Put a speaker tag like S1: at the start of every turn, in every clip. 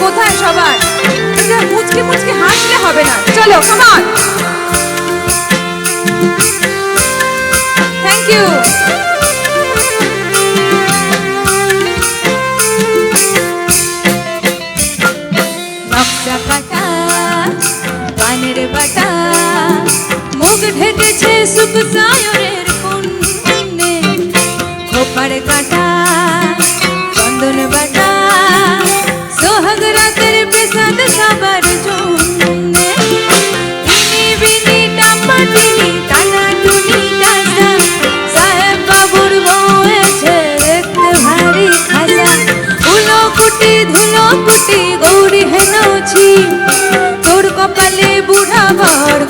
S1: কোথায় সবার? এটা মুচকে মুচকে হাসলে হবে না। চলো কামান থ্যাংক ইউ ঢেকেছে সুখ সায়রের কোন খোপার কাটা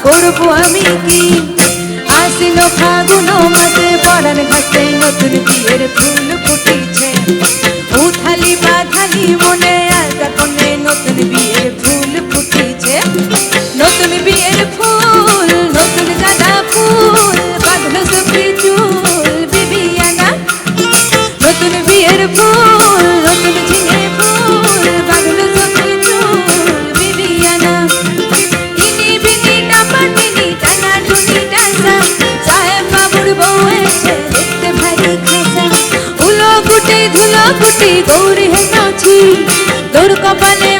S1: করব আমি কি? আসিল ফাগুন মাসে পড়ার ঘাটে নতুন বিয়ের ফুল ফুটেছে। উথালি বাধালি মনে আর কোনে নতুন নাচি গৌরী হে নাচি। তোর কপালে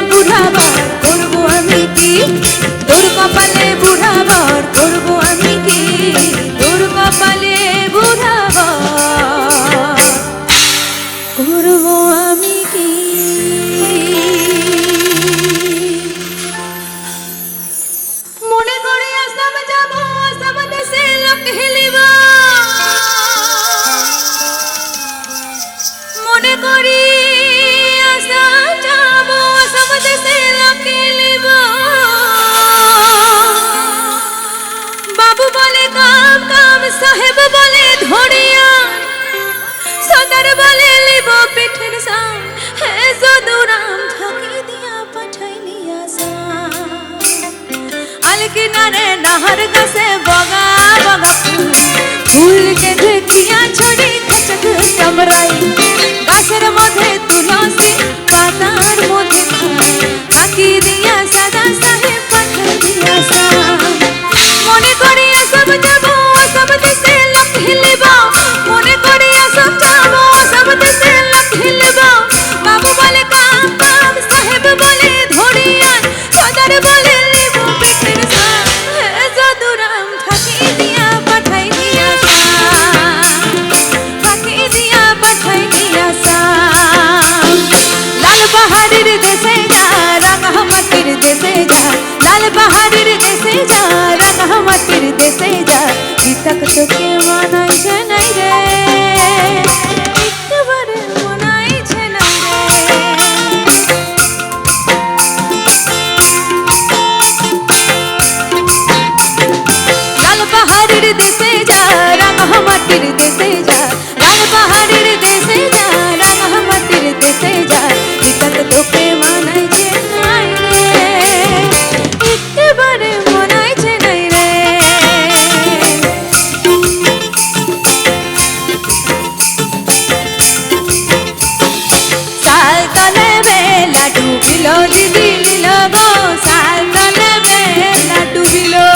S1: हर गसे বাহারের দেশে যা রাঙামাটির দেশে যা পিতাক তোকে মানাইছে নাই রে একবারে মানাইছে নাই রে লাল পাহাড়ের দেশে যা রাঙামাটির দেশে ছিল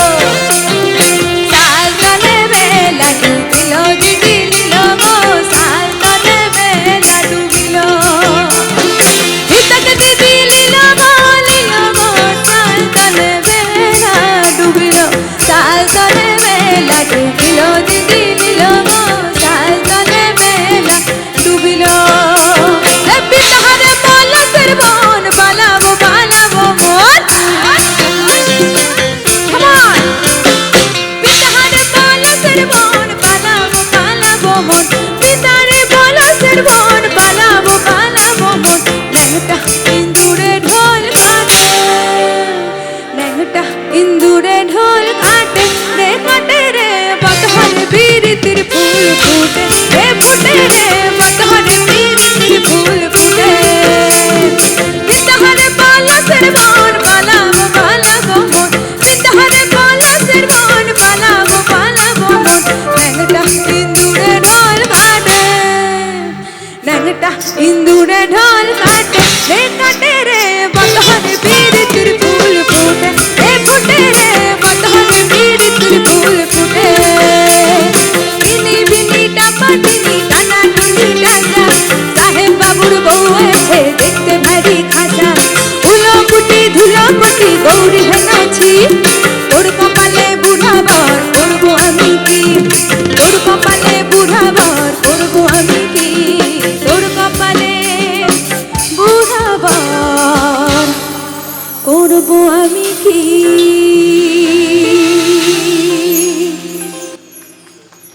S1: फूल फूटे रे फूटे रे मतहर तीर फूल फूटे नितहर बाला सरवान बाला गो बाला गो मोन नितहर बाला सरवान बाला गो बाला गो मोन नंगटा इंदुरे ढोल काटे नंगटा इंदुरे ढोल काटे रे काटे কি তোর কপালে বুড়াবার করব আমি কি? তোর কপালে বুড়াবার করব আমি